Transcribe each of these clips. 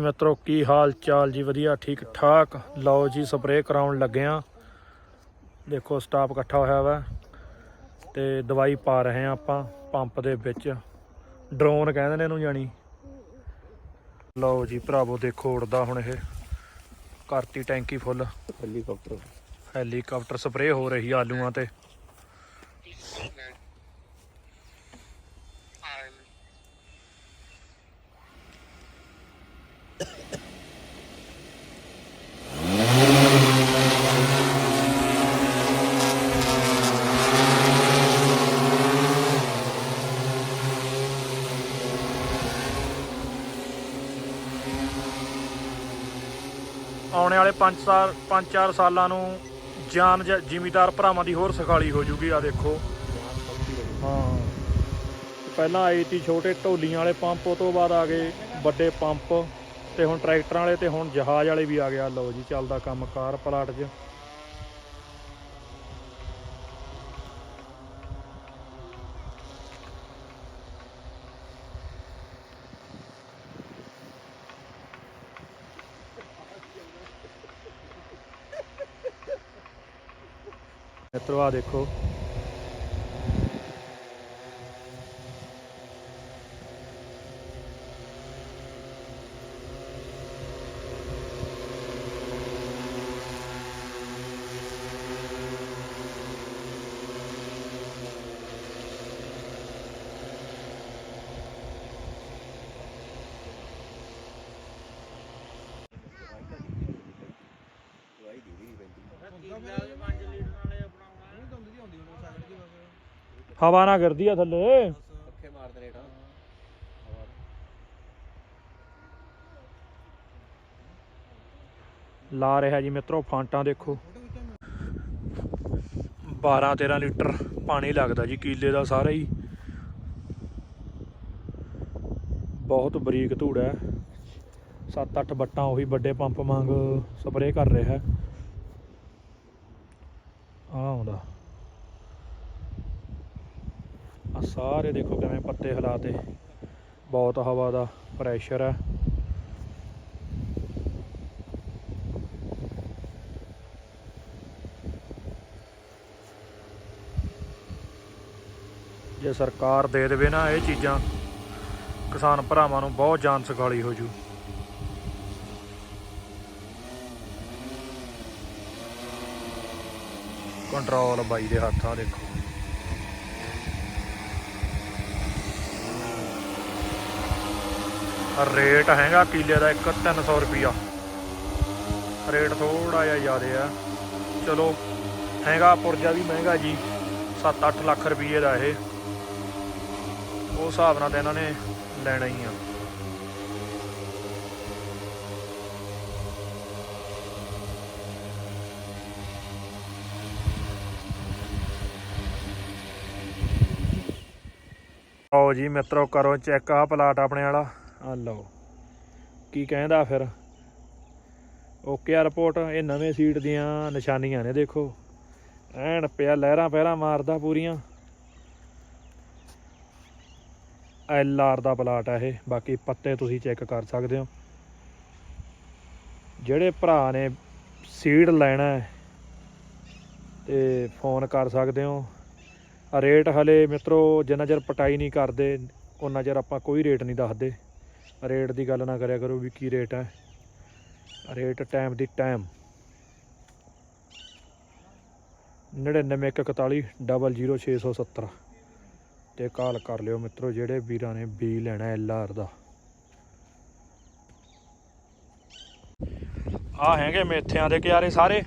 ਮਿੱਤਰੋ ਕੀ ਹਾਲ ਚਾਲ ਜੀ? ਵਧੀਆ ਠੀਕ ਠਾਕ? ਲਓ ਜੀ ਸਪਰੇਅ ਕਰਾਉਣ ਲੱਗੇ ਆ। ਦੇਖੋ ਸਟਾਫ ਇਕੱਠਾ ਹੋਇਆ ਵਾ ਤੇ ਦਵਾਈ ਪਾ ਰਹੇ ਆ ਆਪਾਂ ਪੰਪ ਦੇ ਵਿੱਚ। ਡਰੋਨ ਕਹਿੰਦੇ ਨੇ ਇਹਨੂੰ ਜਾਣੀ। ਲਓ ਜੀ ਭਰਾਵੋ ਦੇਖੋ ਉੜਦਾ ਹੁਣ ਇਹ। ਕਰਤੀ ਟੈਂਕੀ ਫੁੱਲ। ਹੈਲੀਕਾਪਟਰ ਹੈਲੀਕਾਪਟਰ ਸਪਰੇਅ ਹੋ ਰਹੀ ਆਲੂਆਂ ਤੇ। ਆਉਣੇ ਵਾਲੇ 5 ਸਾਲ 5-4 ਸਾਲਾਂ ਨੂੰ ਜਾਨ ਜ਼ਿਮੀਦਾਰ ਭਰਾਵਾਂ ਦੀ ਹੋਰ ਸਖਾਲੀ ਹੋ ਜੂਗੀ ਆ ਦੇਖੋ। ਹਾਂ। ਪਹਿਲਾਂ ਆਈ ਤੀ ਛੋਟੇ ਢੋਲੀਆਂ ਵਾਲੇ ਪੰਪ, ਉਹ ਤੋਂ ਬਾਅਦ ਆ ਗਏ ਵੱਡੇ ਪੰਪ, ਤੇ ਹੁਣ ਟਰੈਕਟਰਾਂ ਵਾਲੇ ਤੇ ਹੁਣ ਜਹਾਜ਼ ਵਾਲੇ ਵੀ ਆ ਗਿਆ ਲਓ ਜੀ, ਚੱਲਦਾ ਕੰਮ ਕਾਰ ਪਲਾਟ 'ਚ। ਮਿੱਤਰੋ ਦੇਖੋ। ਹਵਾ ਨਾ ਗਿਰਦੀ ਆ ਥੱਲੇ। ਪੱਖੇ ਮਾਰਦੇ ਲਾ ਰਿਹਾ ਜੀ ਮਿੱਤਰੋ ਫਾਂਟਾਂ ਦੇਖੋ। 12 13 ਲੀਟਰ ਪਾਣੀ ਲੱਗਦਾ ਜੀ ਕੀਲੇ ਦਾ ਸਾਰਾ ਹੀ। ਬਹੁਤ ਬਰੀਕ ਧੂੜ ਹੈ। 7-8 ਬੱਟਾਂ ਉਹੀ ਵੱਡੇ ਪੰਪ ਵਾਂਗ ਸਪਰੇਅ ਕਰ ਰਿਹਾ ਹੈ। ਆ ਆਉਂਦਾ। ਆ ਸਾਰੇ ਦੇਖੋ ਕਿਵੇਂ ਪੱਤੇ ਹਿਲਾਤੇ। ਬਹੁਤ ਹਵਾ ਦਾ ਪ੍ਰੈਸ਼ਰ ਹੈ ਜੇ ਸਰਕਾਰ ਦੇ ਦੇਵੇ ਨਾ ਇਹ ਚੀਜ਼ਾਂ, ਕਿਸਾਨ ਭਰਾਵਾਂ ਨੂੰ ਬਹੁਤ ਜਾਨ ਸਖਾਲੀ ਹੋ ਜੂ। ਕੰਟਰੋਲ ਬਾਈ ਦੇ ਹੱਥਾਂ ਦੇਖੋ। ਰੇਟ ਹੈਗਾ ਕਿਲੇ ਦਾ ਇੱਕ 300 ਰੁਪਿਆ ਰੇਟ ਥੋੜਾ ਜਿਹਾ ਜ਼ਿਆਦਾ ਆ। ਚਲੋ, ਹੈਗਾ ਪੁਰਜਾ ਵੀ ਮਹਿੰਗਾ ਜੀ 7-8 ਲੱਖ ਰੁਪਏ ਦਾ ਇਹ। ਉਹ ਹਿਸਾਬ ਨਾਲ ਤਾਂ ਇਹਨਾਂ ਨੇ ਲੈਣਾ ਹੀ ਆ। ਆਓ ਜੀ ਮਿੱਤਰੋ, ਕਰੋ ਚੈੱਕ ਆ ਪਲਾਟ ਆਪਣੇ ਵਾਲਾ। ਆ ਲਓ। ਕੀ ਕਹਿੰਦਾ ਫਿਰ? ਓਕੇ ਆ ਰਿਪੋਰਟ, ਇਹ ਨਵੇਂ ਸੀਟ ਦੀਆਂ ਨਿਸ਼ਾਨੀਆਂ ਨੇ, ਦੇਖੋ। ਐਨ ਪਿਆ ਲਹਿਰਾਂ ਪਹਿਰਾਂ ਮਾਰਦਾ ਪੂਰੀਆਂ। ਐਲ ਆਰ ਦਾ ਪਲਾਟ ਆ ਇਹ, ਬਾਕੀ ਪੱਤੇ ਤੁਸੀਂ ਚੈੱਕ ਕਰ ਸਕਦੇ ਹੋ। ਜਿਹੜੇ ਭਰਾ ਨੇ ਸੀਡ ਲੈਣਾ ਹੈ, ਤੇ ਫੋਨ ਕਰ ਸਕਦੇ ਹੋ। ਰੇਟ ਹਲੇ ਮਿੱਤਰੋ, ਜਿੰਨਾ ਚਿਰ ਪਟਾਈ ਨਹੀਂ ਕਰਦੇ ਉਹਨਾਂ ਚਿਰ ਆਪਾਂ ਕੋਈ ਰੇਟ ਨਹੀਂ ਦੱਸਦੇ। ਰੇਟ ਦੀ ਗੱਲ ਨਾ ਕਰਿਆ ਕਰੋ ਵੀ ਕੀ ਰੇਟ ਹੈ। ਰੇਟ ਟਾਈਮ ਦੀ ਟਾਈਮ 9941 00670 ਤੇ ਕਾਲ ਕਰ ਲਿਓ ਮਿੱਤਰੋ, ਜਿਹੜੇ ਵੀਰਾਂ ਨੇ ਬੀ ਲੈਣਾ ਐਲ ਆਰ ਦਾ। ਆ ਹੈਗੇ ਮੇਥਿਆਂ ਦੇ ਕਿਆਰੇ ਸਾਰੇ।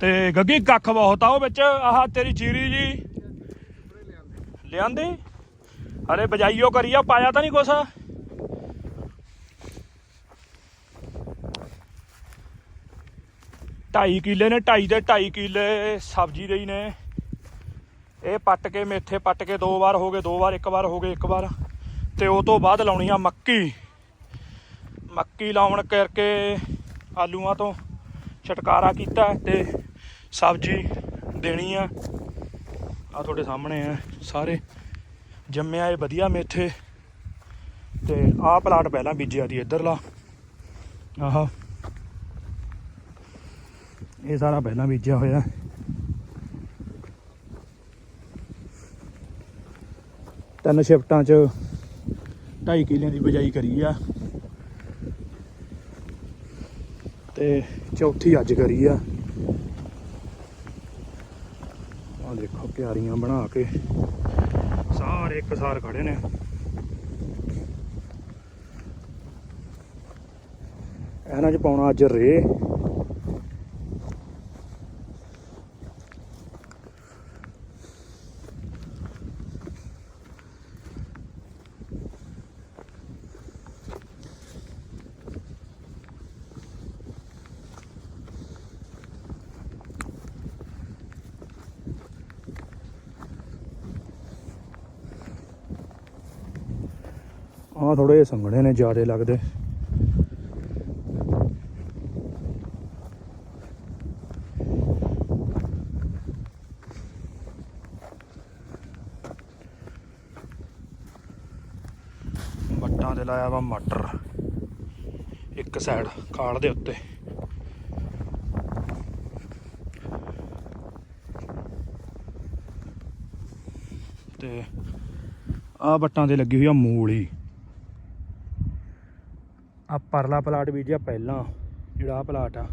ਤੇ ਗੱਗੀ ਕੱਖ ਬਹੁਤ ਆ ਉਹ ਵਿੱਚ। ਆਹ ਤੇਰੀ ਜੀਰੀ ਜੀ। ਲਿਆਂਦੇ। ਹਲੇ ਬਜਾਈਓ ਕਰੀਆ ਪਾਇਆ ਤਾਂ ਨਹੀਂ ਕੁਛ। ਢਾਈ ਕਿੱਲੇ ਨੇ, ਢਾਈ ਦੇ ਢਾਈ ਕਿੱਲੇ ਸਬਜ਼ੀ ਦੇ ਹੀ ਨੇ। ਇਹ ਪੱਟ ਕੇ ਮੇਥੇ ਪੱਟ ਕੇ ਦੋ ਵਾਰ ਹੋ ਗਏ, ਦੋ ਵਾਰ, ਇੱਕ ਵਾਰ ਹੋ ਗਏ, ਇੱਕ ਵਾਰ। ਤੇ ਉਹ ਤੋਂ ਬਾਅਦ ਲਾਉਣੀ ਆ ਮੱਕੀ। ਮੱਕੀ ਲਾਉਣ ਕਰਕੇ ਆਲੂਆਂ ਤੋਂ ਛਟਕਾਰਾ ਕੀਤਾ ਤੇ ਸਬਜ਼ੀ ਦੇਣੀ ਆ। ਆ ਤੁਹਾਡੇ ਸਾਹਮਣੇ ਆ, ਸਾਰੇ ਜੰਮਿਆ ਇਹ ਵਧੀਆ ਮੇਥੇ। ਤੇ ਆਹ ਪਲਾਟ ਪਹਿਲਾਂ ਬੀਜਿਆ ਦੀ ਇੱਧਰਲਾ। ਆਹ। ਇਹ ਸਾਰਾ ਪਹਿਲਾਂ ਬੀਜਿਆ ਹੋਇਆ। ਤਿੰਨ ਸ਼ਿਫਟਾਂ 'ਚ 2.5 ਕਿੱਲਿਆਂ ਦੀ ਬਜਾਈ ਕਰੀ ਆ। ਤੇ ਚੌਥੀ ਅੱਜ ਕਰੀ ਆ। ਆ ਦੇਖੋ ਕਿਆਰੀਆਂ ਬਣਾ ਕੇ। ਸਾਰੇ ਇੱਕ ਸਾਰ ਖੜੇ ਨੇ। ਇਹਨਾਂ 'ਚ ਪਾਉਣਾ ਅੱਜ ਰੇ ਆ ਥੋੜੇ ਜਿਹੇ ਸੰਘਣੇ ਨੇ, ਜ਼ਿਆਦੇ ਲੱਗਦੇ। ਵੱਟਾਂ ਤੇ ਲਾਇਆ ਵਾ ਮਟਰ, ਇੱਕ ਸਾਈਡ ਖਾਲ ਦੇ ਉੱਤੇ। ਤੇ ਆ ਵੱਟਾਂ ਤੇ ਲੱਗੀ ਹੋਈ ਆ ਮੂਲੀ। ਪਰਲਾ ਪਲਾਟ ਬੀਜਿਆ ਪਹਿਲਾਂ, ਜਿਹੜਾ ਪਲਾਟ ਆ।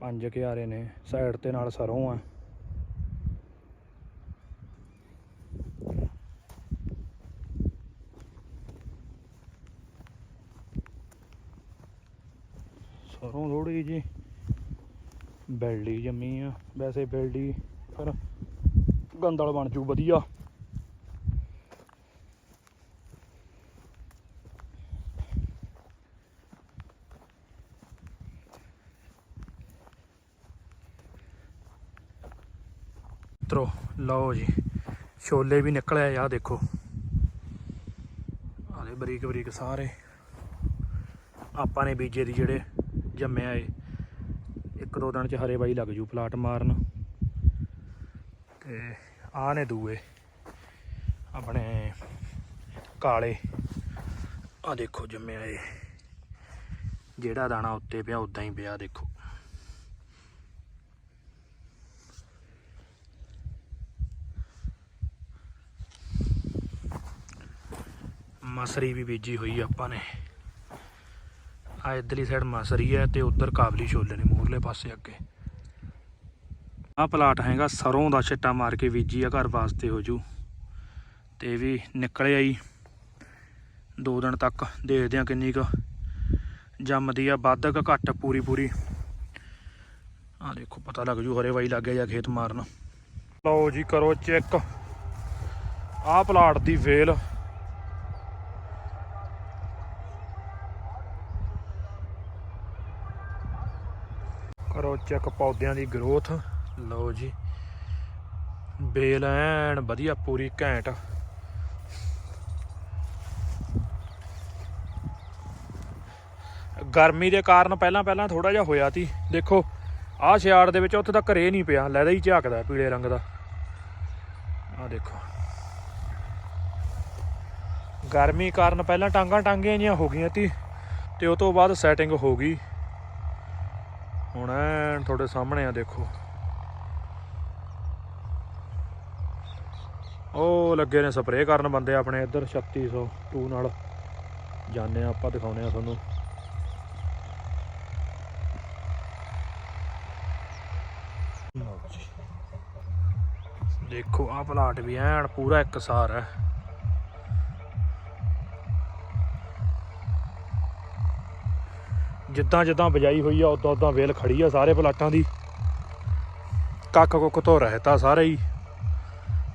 ਪੰਜ ਕਿਆਰੇ ਨੇ ਸਾਈਡ ਤੇ ਨਾਲ ਸਰੋਂ ਆ। ਸਰੋਂ ਥੋੜੀ ਜੀ ਬੈਲਡੀ ਜੰਮੀ ਆ। ਵੈਸੇ ਬੈਲਡੀ ਪਰ ਗੰਦਲ ਬਣ ਜੂ ਵਧੀਆ। ਮਿੱਤਰੋ, ਲਓ ਜੀ, ਛੋਲੇ ਵੀ ਨਿਕਲ ਆਏ ਆ ਦੇਖੋ। ਆਲੇ ਬਰੀਕ ਬਰੀਕ ਸਾਰੇ। ਆਪਾਂ ਨੇ ਬੀਜੇ ਦੀ ਜਿਹੜੇ ਜੰਮਿਆ ਏ ਇੱਕ ਦੋ ਦਿਨ ਚ ਹਰੇ ਬਾਈ ਲੱਗ ਜੂ ਪਲਾਟ ਮਾਰਨ। ਤੇ ਆਹ ਨੇ ਦੂਏ। ਆਪਣੇ ਕਾਲੇ। ਆ ਦੇਖੋ ਜੰਮਿਆ ਏ ਜਿਹੜਾ ਦਾਣਾ ਉੱਤੇ ਪਿਆ ਉਦਾਂ ਹੀ ਪਿਆ, ਦੇਖੋ। ਮਸਰੀ ਵੀ ਬੀਜੀ ਹੋਈ ਆਪਾਂ ਨੇ। ਆ ਇਧਰਲੀ ਸਾਈਡ ਮਸਰੀ ਹੈ ਤੇ ਉਧਰ ਕਾਬਲੀ ਛੋਲੇ ਨੇ ਮੂਰਲੇ ਪਾਸੇ ਅੱਗੇ। ਆ ਪਲਾਟ ਹੈਗਾ, ਸਰੋਂ ਦਾ ਛਿੱਟਾ ਮਾਰ ਕੇ ਬੀਜੀ ਆ, ਘਰ ਵਾਸਤੇ ਹੋ ਜੂ। ਤੇ ਵੀ ਨਿਕਲਿਆ ਆਈ ਦੋ ਦਿਨ ਤੱਕ ਦੇਖਦੇ ਆ ਕਿੰਨੀ ਕੁ ਜੰਮਦੀ ਆ, ਵੱਧ ਕ ਘੱਟ ਪੂਰੀ ਪੂਰੀ। ਆ ਦੇਖੋ, ਪਤਾ ਲੱਗ ਜੂ ਹਰੇ ਵਾਈ ਲੱਗੇ ਜਾਂ ਖੇਤ ਮਾਰਨ। ਲਓ ਜੀ, ਕਰੋ ਚੈੱਕ। ਆਹ ਪਲਾਟ ਦੀ ਵੇਲ ਰੋਚਕ ਪੌਦਿਆਂ ਦੀ ਗਰੋਥ ਲਓ ਜੀ। ਬੇਲ ਐਨ ਵਧੀਆ, ਪੂਰੀ ਘੈਂਟ। ਗਰਮੀ ਦੇ ਕਾਰਨ ਪਹਿਲਾਂ ਪਹਿਲਾਂ ਥੋੜਾ ਜਿਹਾ ਹੋਇਆ ਸੀ। ਦੇਖੋ, ਆਹ ਸਿਆੜ ਦੇ ਵਿੱਚ ਉੱਥੇ ਤੱਕ ਰੇ ਨਹੀਂ ਪਿਆ, ਲੈਦਾ ਹੀ ਝਾਕਦਾ ਪੀਲੇ ਰੰਗ ਦਾ। ਆਹ ਦੇਖੋ। ਗਰਮੀ ਕਾਰਨ ਪਹਿਲਾਂ ਟਾਂਗਾਂ ਟਾਂਗੀਆਂ ਜੀਆਂ ਹੋ ਗਈਆਂ ਤੀ ਤੇ ਉਹ ਤੋਂ ਬਾਅਦ ਸੈਟਿੰਗ ਹੋ ਗਈ। ਹੁਣ ਐਨ ਤੁਹਾਡੇ ਸਾਹਮਣੇ ਆ, ਦੇਖੋ। ਉਹ ਲੱਗੇ ਨੇ ਸਪਰੇਅ ਕਰਨ ਬੰਦੇ ਆਪਣੇ ਇੱਧਰ 3602 ਨਾਲ। ਜਾਣੇ ਆ ਆਪਾਂ ਦਿਖਾਉਨੇ ਆ ਤੁਹਾਨੂੰ। ਦੇਖੋ, ਆਹ ਪਲਾਟ ਵੀ ਐਨ ਪੂਰਾ ਇੱਕ ਸਾਰ ਹੈ। ਜਿੱਦਾਂ ਜਿੱਦਾਂ ਬਜਾਈ ਹੋਈ ਆ, ਉਦਾਂ ਉਦਾਂ ਵੇਲ ਖੜੀ ਆ ਸਾਰੇ ਪਲਾਟਾਂ ਦੀ। ਕੱਕ ਕੁੱਕ ਤੋਂ ਰਹਿਤਾ ਸਾਰੇ ਹੀ।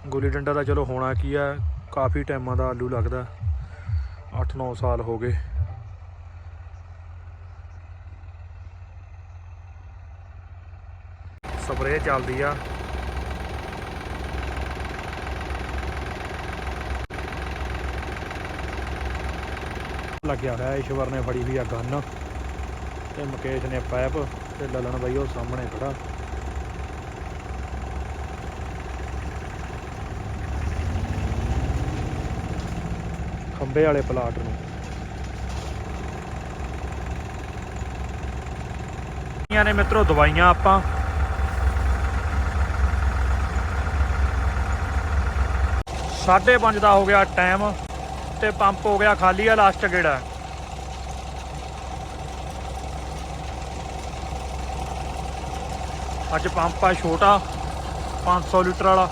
ਗੁੱਲੀ ਡੰਡਾ ਦਾ ਚਲੋ ਹੋਣਾ ਕੀ ਆ, ਕਾਫੀ ਟਾਈਮਾਂ ਦਾ ਆਲੂ ਲੱਗਦਾ। 8-9 ਸਾਲ ਹੋ ਗਏ। ਸਪਰੇਅ ਚੱਲਦੀ ਆ। ਲੱਗਿਆ ਹੋਇਆ ਈਸ਼ਵਰ ਨੇ ਫੜੀ ਵੀ ਆ ਗੰਨ। ਤੇ ਮੁਕੇਸ਼ ਨੇ ਪਾਈਪ ਤੇ ਲਲਣ ਬਾਈ ਉਹ ਸਾਹਮਣੇ ਖੜਾ। ਖੰਬੇ ਵਾਲੇ ਪਲਾਟ ਨੂੰ। ਦਵਾਈਆਂ ਨੇ ਮਿੱਤਰੋ ਦਵਾਈਆਂ ਆਪਾਂ? ਸਾਢੇ 5 ਦਾ ਹੋ ਗਿਆ ਟਾਈਮ ਤੇ ਪੰਪ ਹੋ ਗਿਆ ਖਾਲੀ ਆ ਲਾਸਟ ਗੇੜਾ। ਅੱਜ ਪੰਪ ਆ ਛੋਟਾ 500 ਲੀਟਰ ਵਾਲਾ।